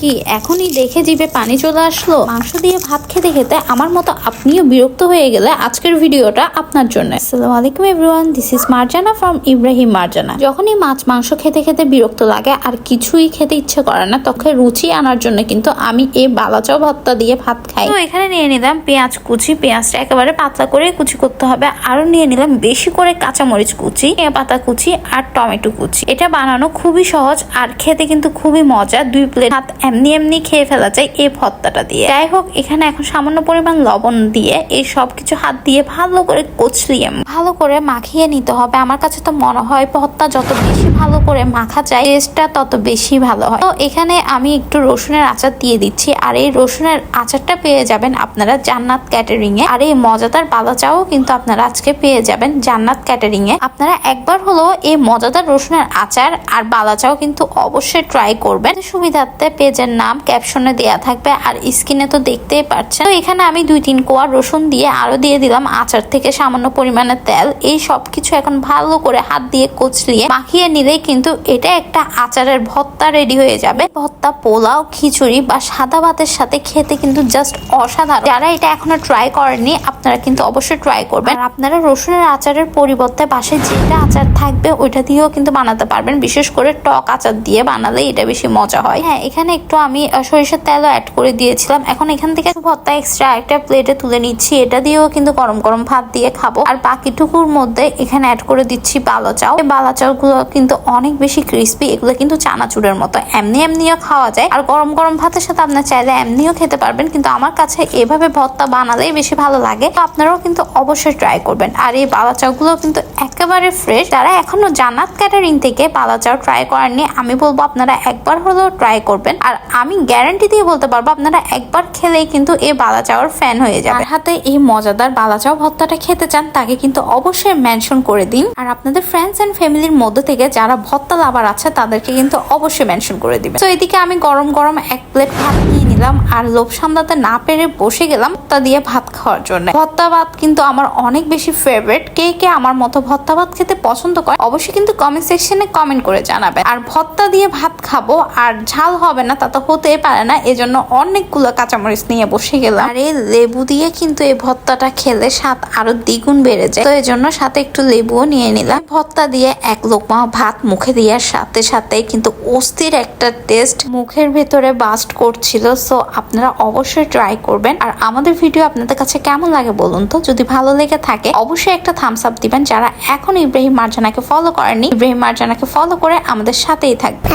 কি এখনই দেখে জিভে পানি চলে আসলো? মাংস দিয়ে ভাত খেতে খেতে আমার মতো আপনিও বিরক্ত হয়ে গেলে আজকের ভিডিওটা আপনার জন্য। আসসালামু আলাইকুম everyone this is Marjana from Ibrahim Marjana. যখনই মাছ মাংস খেতে খেতে বিরক্ত লাগে আর কিছুই খেতে ইচ্ছে করে না, তখন রুচি আনার জন্য কিন্তু আমি এই বালাচাও ভর্তা দিয়ে ভাত খাই। তো এখানে নিয়ে নিলাম পেঁয়াজ কুচি, পেঁয়াজটা একেবারে পাতলা করে কুচি করতে হবে। আরও নিয়ে নিলাম বেশি করে কাঁচামরিচ কুচি পাতা কুচি আর টমেটো কুচি। এটা বানানো খুবই সহজ আর খেতে কিন্তু খুবই মজা দুই প্লেট ভাত এমনি এমনি খেয়ে ফেলা যায় এই ভর্তাটা দিয়ে। যাই হোক এখানে এখন সামান্য পরিমাণ লবণ দিয়ে এই সব কিছু হাত দিয়ে ভালো করে কচলিয়ে ভালো করে মাখিয়ে নিতে হবে। আমার কাছে তো মনে হয় ভর্তা যত বেশি ভালো করে মাখা যায় টেস্টটা তত বেশি ভালো হয়। তো এখানে আমি একটু রসুনের আচার দিয়ে দিচ্ছি। আর এই রসুনের আচারটা পেয়ে যাবেন আপনারা জান্নাত ক্যাটারিং এ আর এই মজাদার বালা চাও কিন্তু আপনারা আজকে পেয়ে যাবেন জান্নাত ক্যাটারিং এ আপনারা একবার হলো এই মজাদার রসুনের আচার আর বালা চাও কিন্তু অবশ্যই ট্রাই করবেন। সুবিধার্থে পেজের নাম ক্যাপশনে দেয়া থাকবে আর স্ক্রিনে তো দেখতেই পাচ্ছেন। তো এখানে আমি দুই তিন কোয়া রসুন দিয়ে আরও দিয়ে দিলাম আচার থেকে সামান্য পরিমাণে তেল। এই সব কিছু এখন ভালো করে হাত দিয়ে কচলিয়ে মাখিয়ে নিলেই কিন্তু এটা একটা আচারের ভত্তা রেডি হয়ে যাবে। ভত্তা পোলাও, খিচুড়ি বা সাদা ভাতের সাথে খেতে কিন্তু জাস্ট অসাধারণ। যারা এটা এখনও ট্রাই করেননি, আপনারা কিন্তু অবশ্যই ট্রাই করবেন। আপনারা রসুনের আচারের পরিবর্তে বাসায় যেটা আচার থাকবে, ওইটা দিয়েও কিন্তু বানাতে পারবেন। বিশেষ করে টক আচার দিয়ে বানালে এটা বেশি মজা হয়। হ্যাঁ এখানে একটু আমি সরিষার তেলও অ্যাড করে দিয়েছিলাম। এখন এখান থেকে ভর্তা এক্সট্রা একটা প্লেটে তুলে নিচ্ছি। এটা দিয়েও কিন্তু গরম গরম ভাত দিয়ে খাব। আর বাকিটুকুর মধ্যে এখানে অ্যাড করে দিচ্ছি বালো চাও বালা চাও গুলো কিন্তু অনেক বেশি ক্রিস্পি এগুলো কিন্তু চানাচুরের মতো। এমনি এমনিও খাওয়া যায়। আর গরম গরম ভাতের সাথে আপনার চাইলে এমনিও খেতে পারবেন, কিন্তু আমার কাছে এভাবে ভর্তা বানালেই বেশি ভালো লাগে। আপনারাও কিন্তু অবশ্যই ট্রাই করবেন। আর এই বালা চাও গুলো কিন্তু একেবারে ফ্রেশ যারা এখনও জানাত ক্যাটারিং থেকে বালা চাউ ট্রাই করেননি, আমি বলব আপনারা একবার হলেও ট্রাই করবেন। আর আমি গ্যারান্টি দিয়ে বলতে পারব, আপনারা একবার খেলেই কিন্তু এই বালা চাওয়ার ফ্যান হয়ে যাবে আর হাতে এই মজাদার বালা চাও ভত্তাটা খেতে চান, তাকে কিন্তু অবশ্যই মেনশন করে দিন। আর আপনাদের ফ্রেন্ডস এন্ড ফ্যামিলির মধ্যে থেকে যারা ভত্তা লাভার আছে, তাদেরকে কিন্তু অবশ্যই মেনশন করে দিবেন। তো এদিকে আমি গরম গরম এক প্লেট ভাত নিয়ে নিলাম, আর লোভ সামলাতে না পেরে বসে গেলাম তা দিয়ে ভাত খাওয়ার জন্য। ভর্তা ভাত কিন্তু আমার অনেক বেশি ফেভারিট কে কে আমার মতো ভর্তা ভাত খেতে পছন্দ করে, অবশ্যই কিন্তু কমেন্ট সেকশনে কমেন্ট করে জানাবেন আর ভর্তা দিয়ে ভাত খাব আর ঝাল হবে না, তা তো হতে পারে না। এজন্য অনেকগুলো কাঁচামরিচ নিয়ে বসে গেলাম। আর এই লেবু দিয়ে কিন্তু এই ভর্তাটা খেলে স্বাদ আরও দ্বিগুণ বেড়ে যায়। তো এজন্য সাথে একটু লেবুও নিয়ে নিলাম। ভর্তা দিয়ে এক লোকমা ভাত মুখে দেওয়ার সাথে সাথে কিন্তু অস্থির একটা টেস্ট মুখের ভেতরে বাস্ট করছিল। সো আপনারা অবশ্যই ট্রাই করবেন। আর আমাদের ভিডিও আপনাদের কাছে কেমন লাগে বলুন তো? যদি ভালো লেগে থাকে, অবশ্যই একটা থামস আপ দিবেন যারা এখন ইব্রাহিম মার্জানাকে ফলো করেনি ইব্রাহিম মার্জানাকে ফলো করে আমাদের সাথেই থাকবে.